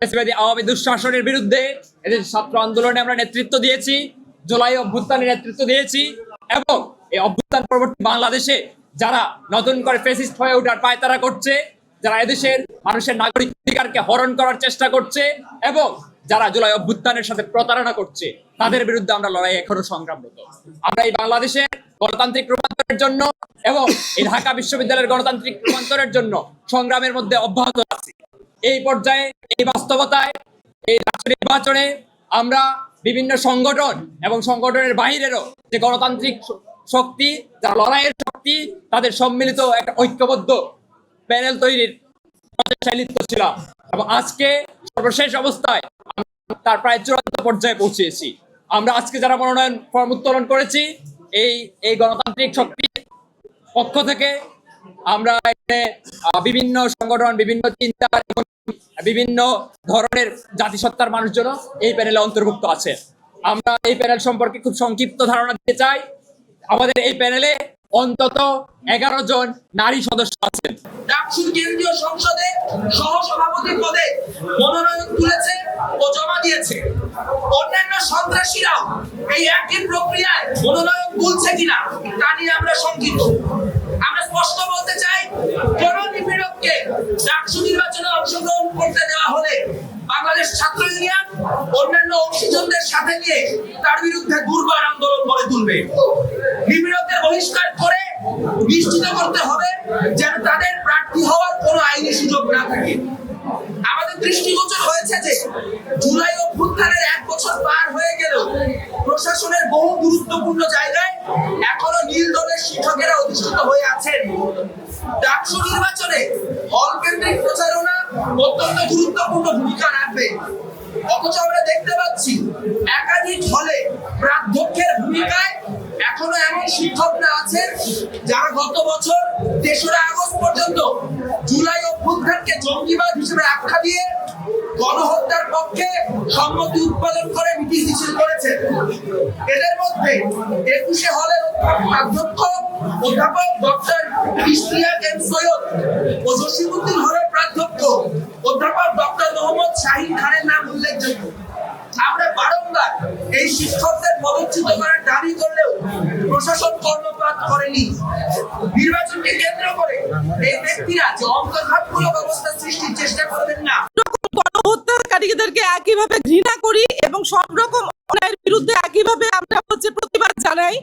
ফ্যাসিবাদী আওয়ামী দুঃশাসনের বিরুদ্ধে এদের ছাত্র আন্দোলনে আমরা নেতৃত্ব দিয়েছি, জুলাই অভ্যুত্থানে নেতৃত্ব দিয়েছি এবং এই অভ্যুত্থান পরবর্তী বাংলাদেশে যারা নতুন করে ফেসিস্ট হয়ে ওঠার পায়তারা করছে, যারা এদেশের মানুষের নাগরিক অধিকারকে হরণ করার চেষ্টা করছে এবং যারা জুলাই অভ্যুত্থানের সাথে প্রতারণা করছে, তাদের বিরুদ্ধে আমরা লড়াই এখনও সংগ্রামরত। আমরা এই বাংলাদেশের গণতান্ত্রিক রূপান্তরের জন্য এবং এই ঢাকা বিশ্ববিদ্যালয়ের গণতান্ত্রিক রূপান্তরের জন্য সংগ্রামের মধ্যে অব্যাহত এই পর্যায়ে, এই বাস্তবতায়, এই রাষ্ট্র নির্বাচনে আমরা বিভিন্ন সংগঠন এবং সংগঠনের বাইরেরও যে গণতান্ত্রিক শক্তি যারা লড়াইয়ের শক্তি, তাদের সম্মিলিত একটা ঐক্যবদ্ধ প্যানেল তৈরির প্রচেষ্টায় লিপ্ত ছিলাম। এবং আজকে সর্বশেষ অবস্থায় তার প্রায় চূড়ান্ত পর্যায়ে পৌঁছেছি। আমরা আজকে যারা মনোনয়ন ফর্ম উত্তোলন করেছি, এই এই গণতান্ত্রিক শক্তি পক্ষ থেকে আমরা বিভিন্ন সংগঠন, বিভিন্ন চিন্তা বিভিন্ন ধরনের জাতিসত্তার মানুষজন এই প্যানেলে অন্তর্ভুক্ত আছে। আমরা এই প্যানেল সম্পর্কে খুব সংক্ষিপ্ত ধারণা দিতে চাই। আমাদের এই প্যানেলে অন্তত এগারো জন নারী সদস্য আছেন। ডাকসুর কেন্দ্রীয় সংসদে সহসভাপতি পদে মনোনয়ন তুলেছে ও জমা দিয়েছে। অন্যান্য সন্ত্রাসীরাও এই একই প্রক্রিয়ায় মনোনয়ন তুলছে কিনা তা নিয়ে আমরা শঙ্কিত আমরা স্পষ্ট বলতে চাই কোন নিপীড়ককে ডাকসু নির্বাচনে অংশগ্রহণ করতে দেওয়া হলে বাংলাদেশ ছাত্র ইউনিয়ন অন্যান্য অংশীজনদের সাথে নিয়ে তার বিরুদ্ধে দুর্বার আন্দোলন গড়ে তুলবে। নিপীড়কদের বহিষ্কার করে নিশ্চিত করতে হবে যেন তাদের প্রার্থী হওয়ার কোনো আইনি সুযোগ না থাকে। দৃষ্টিগোচর হয়েছে যে জুলাই অভ্যুত্থানের এক বছর পার হয়ে গেলেও প্রশাসনের বহু গুরুত্বপূর্ণ জায়গায় এখনও নীল দলের শিক্ষকেরা অধিষ্ঠিত হয়ে আছেন। ডাকসু নির্বাচনে হল কেন্দ্রিক প্রচারণা অত্যন্ত গুরুত্বপূর্ণ ভূমিকা রাখবে। অথচ আমরা দেখতে পাচ্ছি একাধিক হলে প্রাধ্যক্ষের ভূমিকায় এখনও এমন শিক্ষকরা আছেন যারা গত বছর তেসরা আগস্ট পর্যন্ত জুলাই অভ্যুত্থানকে জঙ্গিবাদ হিসেবে আখ্যা দিয়ে গণহত্যার পক্ষে সম্মতি উৎপাদন করে মিটিং মিছিল করেছেন এদের মধ্যে একুশে হলের অধ্যক্ষ অধ্যাপক ডক্টর ইশতিয়াক এম সৈয়দ ও জসিমুদ্দিন হলের প্রাধ্যক্ষ অধ্যাপক ডক্টর মোহাম্মদ শাহিন খানের নাম উল্লেখযোগ্য। আমরা বারংবার এই শিক্ষকদের পদচ্যুত করার দাবি করলেও প্রশাসন কর্ণপাত করেনি। নির্বাচনকে কেন্দ্র করে এই ব্যক্তিরা যে অন্তর্ঘাতমূলক অবস্থা সৃষ্টির চেষ্টা করবেন না। গণহত্যাকারীদেরকে একইভাবে ঘৃণা করি এবং সব রকম অন্যায়ের বিরুদ্ধে একইভাবে আমরা হচ্ছে প্রতিবাদ জানাই।